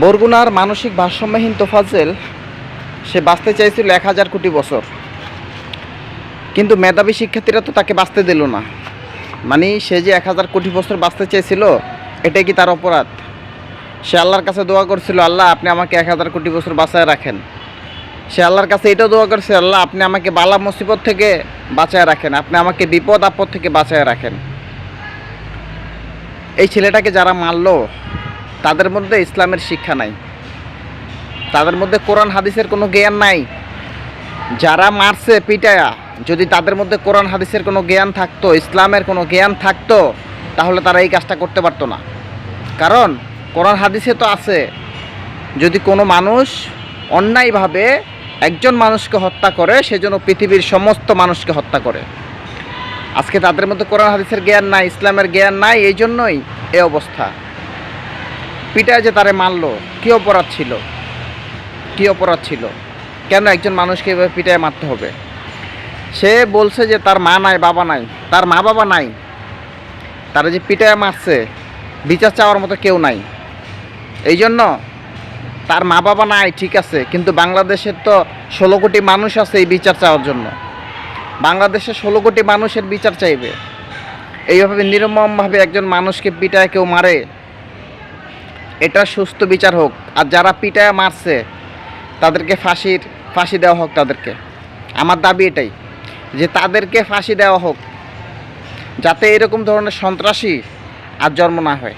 বরগুনার মানসিক ভারসাম্যহীন তোফাজেল সে বাঁচতে চাইছিল এক হাজার কোটি বছর। কিন্তু মেধাবী শিক্ষার্থীরা তো তাকে বাঁচতে দিল না। মানে সে যে এক হাজার কোটি বছর বাঁচতে চেয়েছিল এটাই কি তার অপরাধ? সে আল্লাহর কাছে দোয়া করছিল, আল্লাহ, আপনি আমাকে এক হাজার কোটি বছর বাঁচায় রাখেন। সে আল্লাহর কাছে এটাও দোয়া করছে, আল্লাহ, আপনি আমাকে বালা মুসিবত থেকে বাঁচায় রাখেন। আপনি আমাকে বিপদ আপদ থেকে বাঁচায় রাখেন। এই ছেলেটাকে যারা মারলো তাদের মধ্যে ইসলামের শিক্ষা নাই। তাদের মধ্যে কোরআন, হাদিসের কোনো জ্ঞান নাই। যারা মারছে, পিটায়া, যদি তাদের মধ্যে কোরআন, হাদিসের কোনো জ্ঞান থাকতো, ইসলামের কোনো জ্ঞান থাকতো, তাহলে তারা এই কাজটা করতে পারতো না। কারণ, কোরআন, হাদিসে তো আছে, যদি কোনো মানুষ অন্যায়ভাবে একজন মানুষকে হত্যা করে সেজন্য পৃথিবীর সমস্ত মানুষকে হত্যা করে। আজকে তাদের মধ্যে কোরআন, হাদিসের জ্ঞান নাই, ইসলামের জ্ঞান নাই, এই জন্যই এ অবস্থা। পিটায় যে তারে মারলো, কী অপরাধ ছিল? কী অপরাধ ছিল? কেন একজন মানুষকে এভাবে পিটায় মারতে হবে? সে বলছে যে তার মা নাই, বাবা নাই। তার মা বাবা নাই। তারা যে পিটায় মারছে, বিচার চাওয়ার মতো কেউ নাই। এই জন্য তার মা বাবা নাই, ঠিক আছে, কিন্তু বাংলাদেশের তো ষোলো কোটি মানুষ আছে এই বিচার চাওয়ার জন্য। বাংলাদেশে ষোলো কোটি মানুষের বিচার চাইবে। এইভাবে নির্মমভাবে একজন মানুষকে পিটায় কেউ মারে এটা সুস্থ বিচার হোক। আর যারা পিটায় মারছে, তাদেরকে ফাঁসির, ফাঁসি দেওয়া হোক তাদেরকে। আমার দাবি এটাই, যে তাদেরকে ফাঁসি দেওয়া হোক, যাতে এরকম ধরনের সন্ত্রাসী আর জন্ম না হয়।